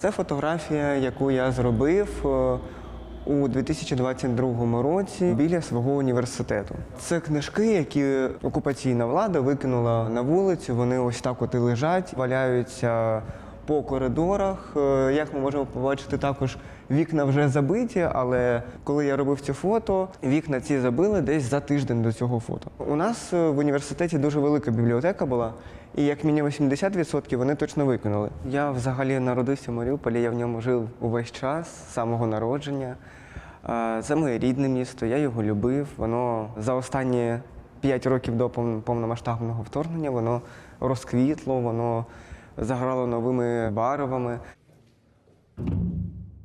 Це фотографія, яку я зробив е, у 2022 році біля свого університету. Це книжки, які окупаційна влада викинула на вулицю. Вони ось так от і лежать, валяються по коридорах. Е, Як ми можемо побачити, також вікна вже забиті, але коли я робив це фото, вікна ці забили десь за тиждень до цього фото. У нас е, в університеті дуже велика бібліотека була, і як мінімум 80% вони точно викинули. Я взагалі народився в Маріуполі, я в ньому жив увесь час з самого народження. Це моє рідне місто, я його любив. Воно за останні 5 років до пов- повномасштабного вторгнення воно розквітло, воно заграло новими барвами.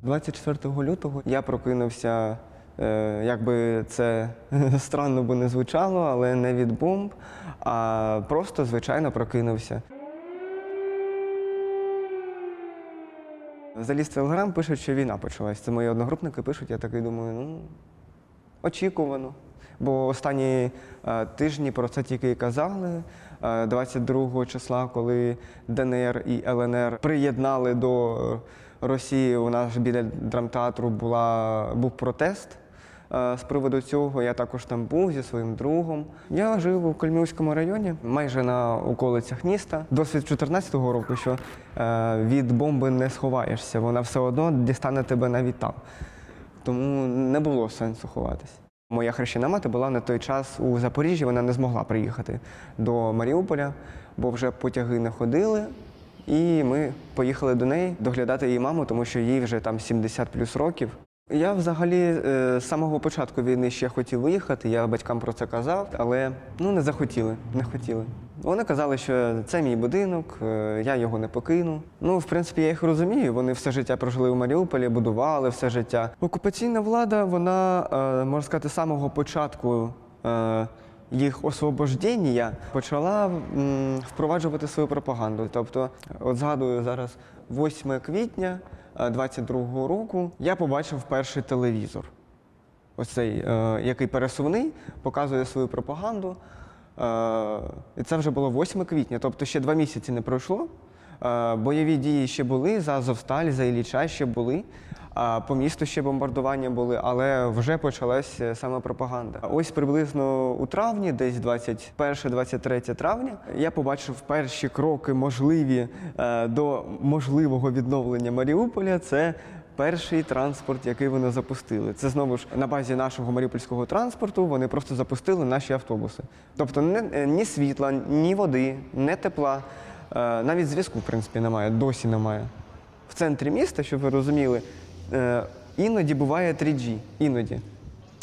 24 лютого я прокинувся, е, як би це странно би не звучало, але не від бомб, а просто звичайно прокинувся. Заліз Телеграм, пишуть, що війна почалась. Це мої одногрупники пишуть, я такий думаю, ну, очікувано. Бо останні е, тижні про це тільки і казали. Е, 22 числа, коли ДНР і ЛНР приєднали до е, Росії, у нас біля драмтеатру була, був протест. Е, З приводу цього я також там був зі своїм другом. Я жив у Кольмівському районі, майже на околицях міста. Досвід 2014 року, що е, від бомби не сховаєшся, вона все одно дістане тебе навіть там. Тому не було сенсу ховатися. Моя хрещена мати була на той час у Запоріжжі, вона не змогла приїхати до Маріуполя, бо вже потяги не ходили. І ми поїхали до неї доглядати її маму, тому що їй вже там 70 плюс років. Я взагалі е, з самого початку війни ще хотів виїхати, я батькам про це казав, але ну не захотіли, не хотіли. Вони казали, що це мій будинок, е, я його не покину. Ну, в принципі, я їх розумію. Вони все життя прожили в Маріуполі, будували все життя. Окупаційна влада, вона, е, можна сказати, з самого початку. їх освобождення почала впроваджувати свою пропаганду. Тобто, от згадую зараз 8 квітня 22-го року я побачив перший телевізор. Ось цей, е, який пересувний, показує свою пропаганду. Е, і це вже було 8 квітня, тобто ще два місяці не пройшло. Е, бойові дії ще були, за Азовсталь, за Ілліча ще були. По місту ще бомбардування були, але вже почалась е, саме пропаганда. Ось приблизно у травні, десь 21-23 травня, я побачив перші кроки можливі е, до можливого відновлення Маріуполя. Це перший транспорт, який вони запустили. Це знову ж на базі нашого маріупольського транспорту. Вони просто запустили наші автобуси. Тобто е, ні світла, ні води, ні тепла. Навіть зв'язку, в принципі, немає, досі немає. В центрі міста, щоб ви розуміли, е, іноді буває 3G. Іноді.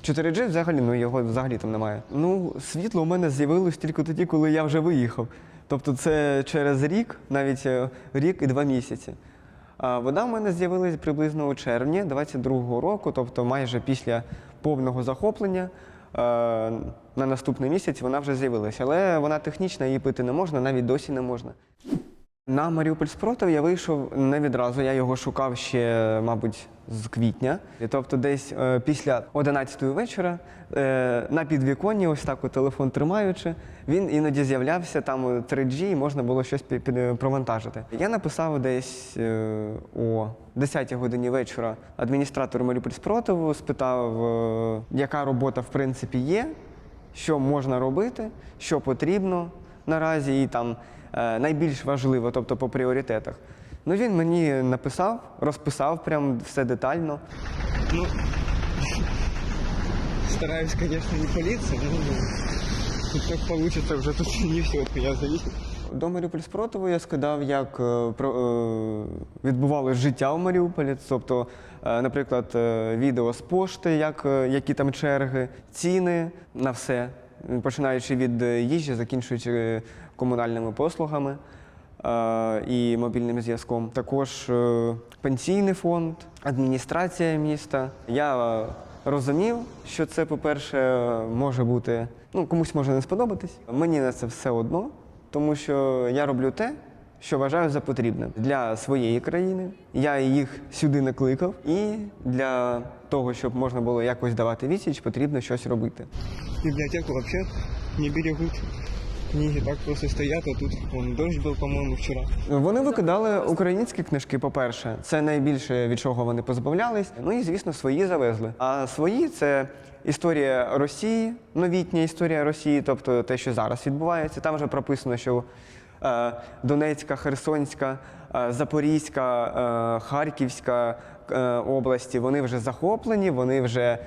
4G взагалі, ну його взагалі там немає. Ну, світло у мене з'явилось тільки тоді, коли я вже виїхав. Тобто це через рік, навіть е, рік і два місяці. А вода в мене з'явилась приблизно у червні 22-го року, тобто майже після повного захоплення. е, На наступний місяць вона вже з'явилася, але вона технічна, її пити не можна, навіть досі не можна. На Маріуполь спротив я вийшов не відразу. Я його шукав ще, мабуть, з квітня. Тобто, десь е, після 11 вечора е, на підвіконні, ось так от телефон тримаючи, він іноді з'являвся там 3G, і можна було щось під, провантажити. Я написав десь е, о 10 годині вечора адміністратору Маріуполь спротиву, спитав, яка робота в принципі є, що можна робити, що потрібно наразі і там найбільш важливо, тобто по пріоритетах. Ну він мені написав, розписав прям все детально. Ну, стараюсь, конечно, не палиться, но тут как получится, уже тут не все от меня зависит. До Маріуполь спротиву я сказав, як е, е, відбувалось життя в Маріуполі. Тобто, е, наприклад, е, відео з пошти, як, е, які там черги, ціни на все, починаючи від е, їжі, закінчуючи е, комунальними послугами е, і мобільним зв'язком. Також пенсійний фонд, адміністрація міста. Я розумів, що це, по-перше, може бути, ну комусь може не сподобатись. Мені на це все одно. Тому що я роблю те, що вважаю за потрібне для своєї країни. Я їх сюди не кликав, і для того, щоб можна було якось давати відсіч, потрібно щось робити. Библиотеку вообще не берегут. книги так просто стоят, а тут вон дождь был, по-моему, вчера. Вони викидали українські книжки, по-перше, це найбільше від чого вони позбавлялись. Ну і звісно, свої завезли. А свої це історія Росії, новітня історія Росії, тобто те, що зараз відбувається. Там вже прописано, що Донецька, Херсонська, е, Запорізька, е, Харківська е, області вони вже захоплені, вони вже е,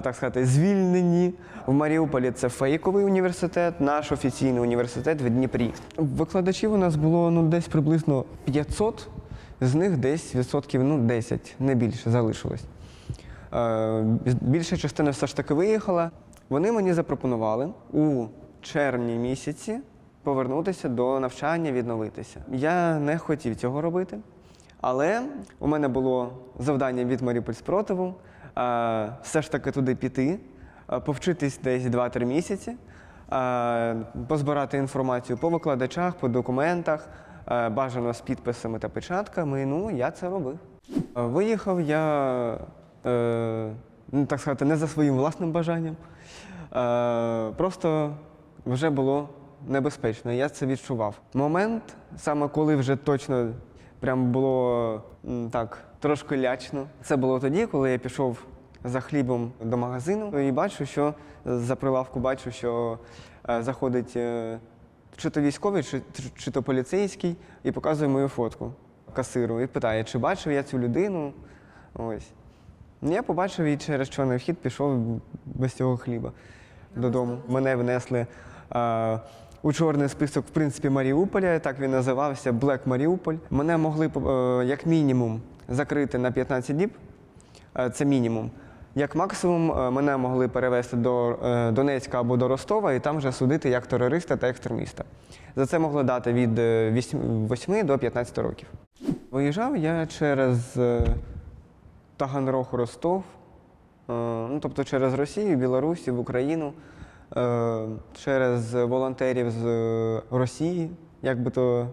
так сказати звільнені. В Маріуполі це фейковий університет, наш офіційний університет в Дніпрі. Викладачів у нас було ну десь приблизно 500, з них десь відсотків ну 10, не більше залишилось. Е, Більша частина все ж таки виїхала. Вони мені запропонували у червні місяці повернутися до навчання, відновитися. Я не хотів цього робити, але у мене було завдання від Маріуполь спротиву все ж таки туди піти, повчитись десь 2-3 місяці, позбирати інформацію по викладачах, по документах, бажано з підписами та печатками. Ну, я це робив. Виїхав я, е, ну, так сказати, не за своїм власним бажанням. Просто вже було небезпечно, я це відчував. Момент, саме коли вже точно прям було так трошки лячно, це було тоді, коли я пішов за хлібом до магазину і бачу, що за прилавку бачу, що е, заходить е, чи то військовий, чи, чи, чи то поліцейський, і показує мою фотку касиру і питає, чи бачив я цю людину. Ось. Я побачив і через чорний вхід пішов без цього хліба додому. Мене внесли е, у чорний список, в принципі, Маріуполя, так він називався Блек Маріуполь. Мене могли е, як мінімум закрити на 15 діб. Е, Це мінімум. Як максимум е, мене могли перевезти до Донецька або до Ростова і там вже судити як терориста та екстреміста. За це могли дати від 8 до 15 років. Виїжджав я через Таганрог, Ростов, ну, тобто через Росію, Білорусь, в Україну, через волонтерів з е, Росії, як би то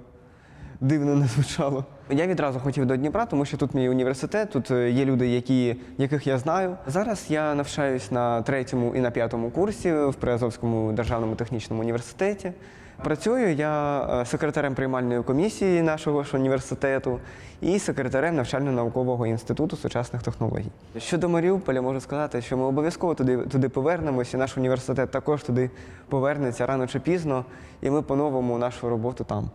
дивно не звучало. Я відразу хотів до Дніпра, тому що тут мій університет, тут е, є люди, які, яких я знаю. Зараз я навчаюсь на третьому і на п'ятому курсі в Приазовському державному технічному університеті. Працюю я е, секретарем приймальної комісії нашого ж університету і секретарем навчально-наукового інституту сучасних технологій. Щодо Маріуполя, можу сказати, що ми обов'язково туди, туди повернемося, і наш університет також туди повернеться рано чи пізно, і ми поновимо нашу роботу там.